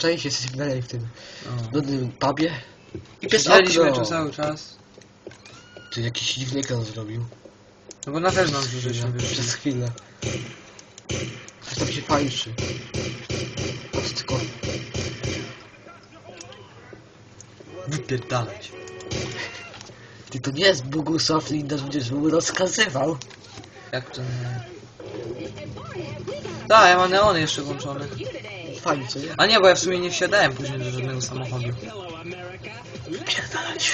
Część jesteśmy dalej w tym O. nudnym pubie. I Siedzieliśmy okno. tu cały czas. Czy jakiś dziwny ekran zrobił? No bo na zewnątrz już żeśmy Przez wyszli. chwilę. Coś tam się fajszy. Tylko. Wypierdalać. Ty to nie jest Bogusław Lindarz, będziesz mu rozkazywał. Jak to nie? Da, ja mam neony jeszcze włączone. A nie, bo ja w sumie nie wsiadałem później do żadnego samochodu. Pierdalać.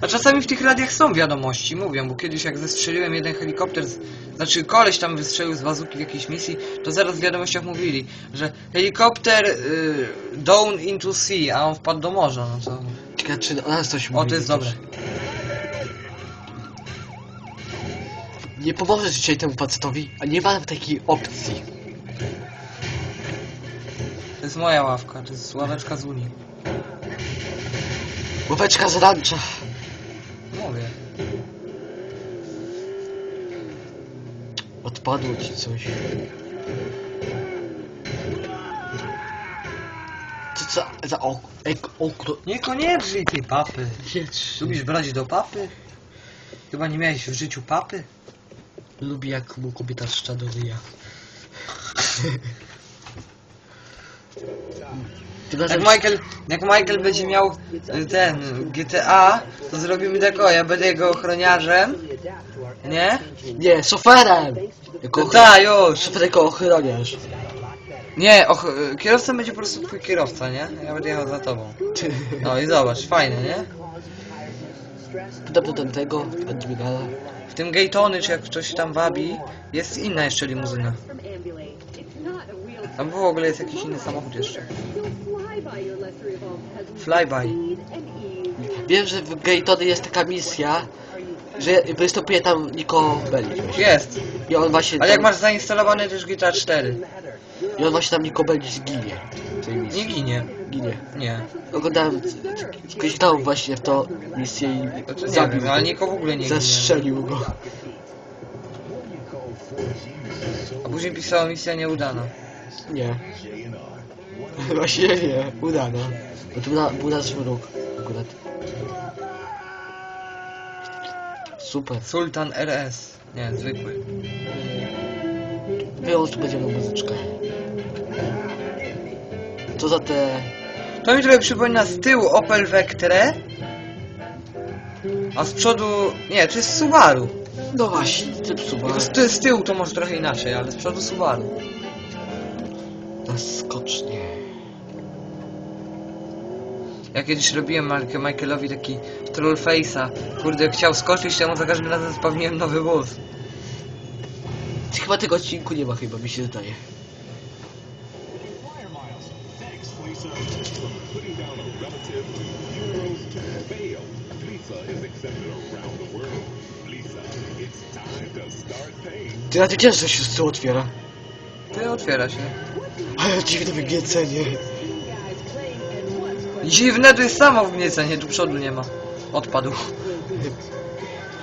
A czasami w tych radiach są wiadomości, mówią, bo kiedyś jak zestrzeliłem jeden helikopter, z, znaczy koleś tam wystrzelił z bazuki w jakiejś misji, to zaraz w wiadomościach mówili, że helikopter y, down into sea, a on wpadł do morza, no to... Ciekawe, czy o nas coś O, mówi to jest dobre. Nie pomożesz dzisiaj temu facetowi, a nie ma takiej opcji. To jest moja ławka, to jest ławeczka z Unii. Łóweczka z rancza. Mówię. Odpadło ci coś. Co za, za ok, ek. Niekoniecznie tej papy. Lubisz brać do papy? Chyba nie miałeś w życiu papy? Lubi jak mu kobieta szcza Tym Jak Michael, jak Michael będzie miał y, ten GTA, to zrobimy tak, o, ja będę jego ochroniarzem, nie? Nie, szoferem! Jako ochr- Tak, już. Szofer jako ochroniarz. Nie, och kierowcą będzie po prostu twój kierowca, nie? Ja będę jechał za tobą. No i zobacz, fajne, nie? Podobno do tego, admirala. W tym Gaytony, czy jak ktoś tam wabi, jest inna jeszcze limuzyna. Tam w ogóle jest jakiś inny samochód jeszcze. Flyby. Wiem, że w Gaytony jest taka misja, że występuje tam Nico Bellic właśnie. Jest. I on właśnie Ale jak tam, masz zainstalowane też GTA 4? I on właśnie tam Nico Bellic ginie. W tej misji. Nie ginie. Ginie. Nie. Oglądałem, skończyłem właśnie w to misję i nie zabił wiem, ale go. Niko w ogóle nie ginie. Zestrzelił go. A później pisała misja nieudana. Nie. Właśnie nie, udano. Bo to na, był nasz wróg akurat. Super. Sultan RS. Nie, zwykły. Wyjął tu będzie muzyczkę. Co za te... To mi trochę przypomina z tyłu Opel Vectre. A z przodu... Nie, to jest Subaru. No właśnie, typ suba. Tylko z, ty- z tyłu to może trochę inaczej, ale z przodu Subaru. Na skocznie. Ja kiedyś robiłem Michaelowi taki troll face'a. Kurde, jak chciał skoczyć, to ja mu za każdym razem spełniłem nowy wóz. Chyba tego odcinku nie ma chyba, mi się zdaje. Ty na wiedziałeś, że się z otwiera. Ty otwiera się. Ale dziwne wygniecenie. Dziwne, to jest samo wgniecenie, tu przodu nie ma. Odpadł.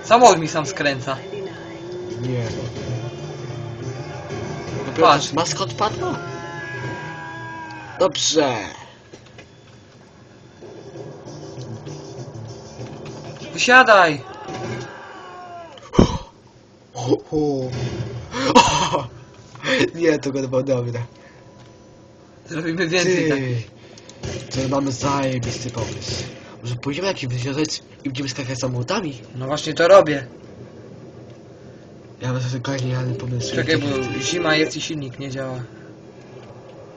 Samochód mi sam skręca. Nie. Patrz. Maskot padła? Dobrze. Wysiadaj! Nie, to było dobre. Zrobimy więcej tak. Ty, to mamy zajebisty pomysł. Może pójdziemy jakiś wysiadać i będziemy skakać samochodami? No właśnie to robię. Ja mam sobie genialny pomysł. Czekaj, bo zima jest i silnik nie działa.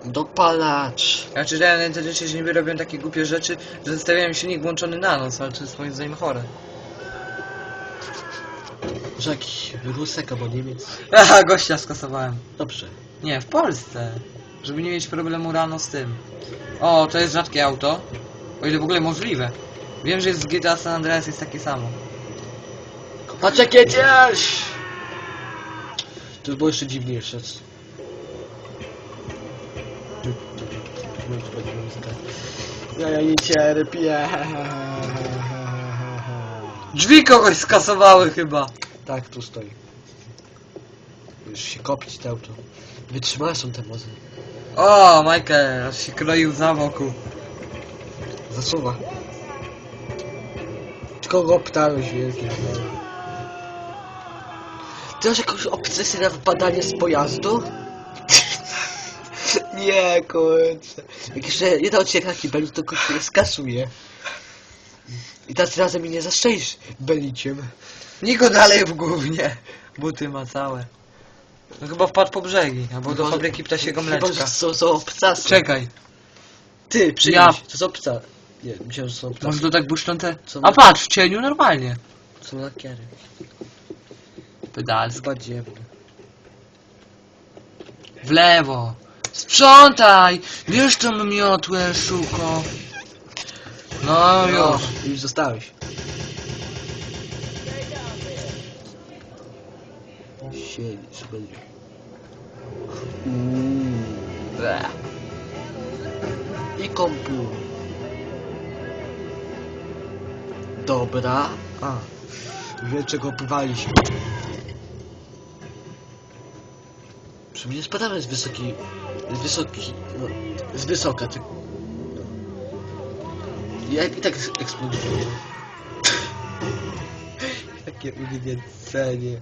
Dopalacz. Ja czytałem na internecie, że niby robią takie głupie rzeczy, że zostawiają silnik włączony na noc, ale to jest moim zdaniem chore. Może jakiś Rusek albo Niemiec? Aha, gościa skasowałem. Dobrze. Nie, w Polsce. Żeby nie mieć problemu rano z tym. O, to jest rzadkie auto. O ile w ogóle możliwe. Wiem, że jest z GTA San Andreas jest takie samo. Patrz jak jedziesz! To było jeszcze dziwniejsze. Ja, ja nie cierpię. Drzwi kogoś skasowały chyba. Tak, tu stoi. Już się kopić te auto. Wytrzymałe są te mozy. O, Michael, aż się kroił za wokół. Zasuwa. Tylko go ptałeś wielkie. Ty masz jakąś obsesję na wypadanie z pojazdu? nie, kurczę. Jak jeszcze jeden odcinek taki będzie, to kurczę skasuje. I teraz razem mi nie zaszczęść beliciem. Niko dalej w głównie. Buty ma całe. No chyba wpadł po brzegi, albo do Chyba- fabryki ptasiego Chyba, mleczka. że są, są obcasy. Czekaj, Ty, przyjdź. Ja- To są psa. Nie, myślałem, że są ptasy. może to tak błyszczące? Co A my- patrz, w cieniu normalnie. Są lakiery. Pedalski. Chyba dziewny. W lewo. Sprzątaj! Wiesz tą miotłę, szuko. No już. już zostałeś. Uuu. Ble. I kompu. Dobra. A. Wiem czego opływaliśmy. Przy mnie spadamy z wysokiej... Z wysoki... No, z wysoka, ty... Ja i tak eksploduję. Jakie ugniecenie.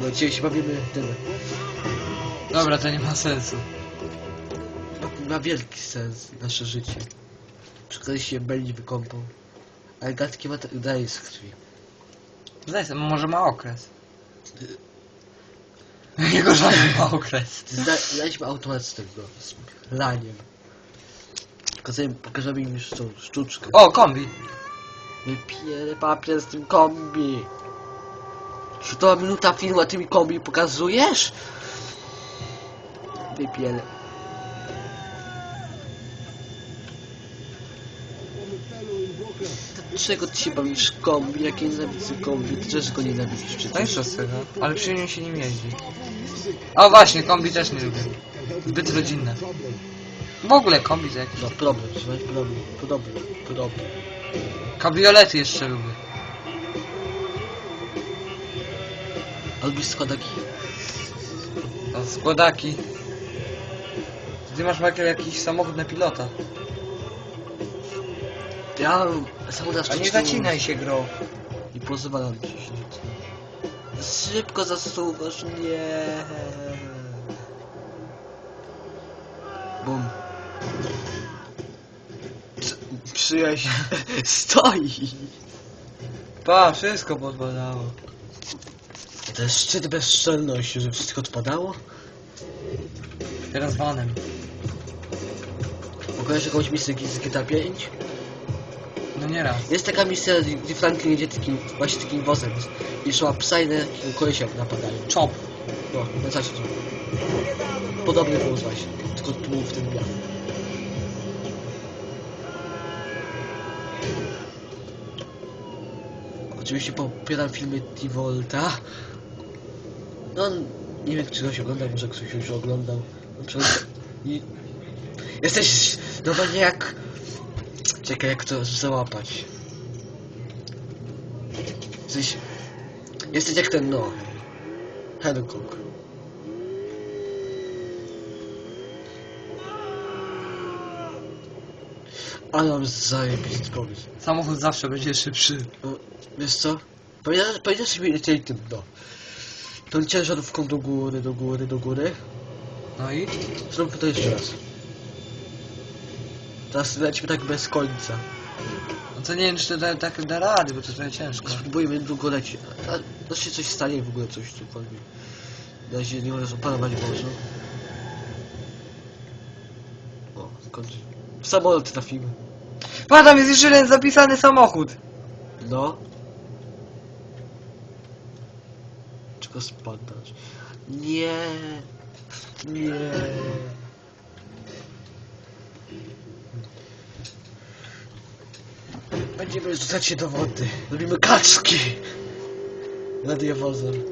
No dzisiaj się bawimy tym. Dobra, to nie ma sensu. Ma, ma wielki sens nasze życie. Przykład się Beli wykąpał. Ale gadki ma daje z krwi. Zdaj sobie, może ma okres. Jego żaden ma okres. Daliśmy automat z tego. Z laniem. Pokażemy im już tą sztuczkę. O, kombi. Wypierę papier z tym kombi. Czy to minuta filmu, a ty mi kombi pokazujesz? Wypierę. Dlaczego ty się bawisz kombi? Jak ja nienawidzę kombi, ty też go nienawidzisz No co z tego? Ale przy nim się nim jeździ. O właśnie, kombi też nie lubię. Zbyt rodzinne. W ogóle kombi to jakieś. No problem, słuchaj, problem, problem, problem. Kabriolety jeszcze lubię. A lubisz składaki? No, składaki. Ty masz Michael jakiś samochód na pilota. Ja samochód A nie zacinaj się gro. I pozwalam ci się. Szybko zasuwasz, nie. Bum. Przy- Przyjaźń stoi. Pa, wszystko pozwalało. To jest szczyt bezczelności, że wszystko odpadało? Teraz vanem. Pokażesz jakąś misję z GTA 5? No nie raz. Jest taka misja, gdzie Franklin jedzie takim, właśnie takim wozem i szła psa i na jakiego kolesia napadają. Chop. No, na co się dzieje? Podobny wóz właśnie, tylko tu w tym białym. Oczywiście popieram filmy Tivolta. No, nie wiem, czy ktoś oglądał, może ktoś już oglądał. Przykład... I... Jesteś normalnie jak... Czekaj, jak to załapać. Jesteś... Jesteś jak ten, no... Hancock. Ale mam zajebisty pomysł. Samochód zawsze będzie szybszy. No, wiesz co? Pamiętasz, pamiętasz mi lecieli tym, no. Tą ciężarówką do góry, do góry, do góry. No i? Zróbmy to jeszcze raz. Teraz lecimy tak bez końca. No to nie wiem, czy to da, tak da rady, bo to trochę ciężko. Spróbujmy długo lecieć. To się coś stanie w ogóle, coś cokolwiek. Na razie nie możesz opanować wozu. O, skończy. W samolot trafimy. Pa, tam jest jeszcze jeden zapisany samochód. No. Czego spadasz? Nie. Nie. Będziemy rzucać się do wody. Robimy kaczki. Radiowozem.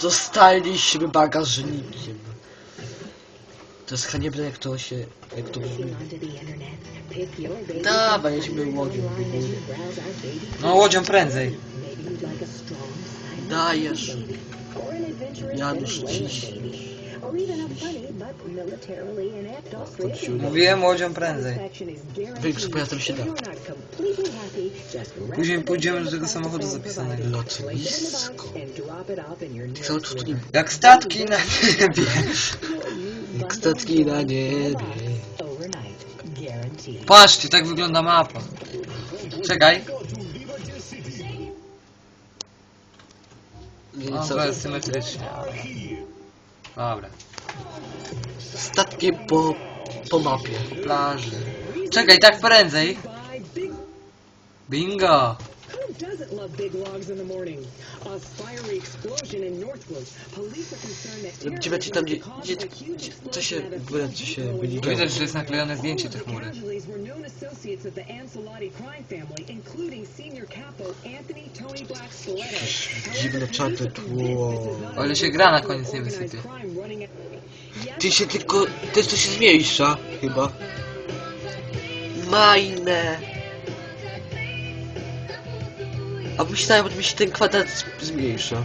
Zostaliśmy bagażnikiem. To jest haniebne jak to się... jak to brzmi. Dawaj, jedźmy łodzią. No łodzią prędzej. Dajesz. Janusz dziś. Mówiłem łodzią prędzej. Większy pojazdem się da. Później pójdziemy do tego samochodu zapisanego. Lotnisko. nearest tu nie. Jak statki na niebie. Jak statki na niebie. Patrzcie, tak wygląda mapa. Czekaj. Nie, O, co? to jest symetrycznie. Dobra. Statki po, po mapie. Plaży. Czekaj, tak prędzej. Bingo. Doesn't love big logs in the morning? A fiery explosion in Northwood. Police are concerned that będzie tam, gdzie, gdzie, caused a huge gdzie co explosion się, at a w ogóle co się będzie Tu widać, działo? że jest naklejone zdjęcie te chmury. Casualties were known associates of the Ancelotti crime family, including senior capo Anthony Tony Black Stiletto. Dziwne czarne tło. O ile się gra na koniec nie wysypie. Ty się tylko, jest to się zmniejsza, chyba. Majne. A myślałem, że mi się ten kwadrat zmniejsza.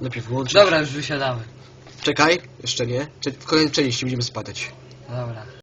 Lepiej wyłączyć. Dobra, już wysiadamy. Czekaj, jeszcze nie. Cze- W kolejnej części będziemy spadać.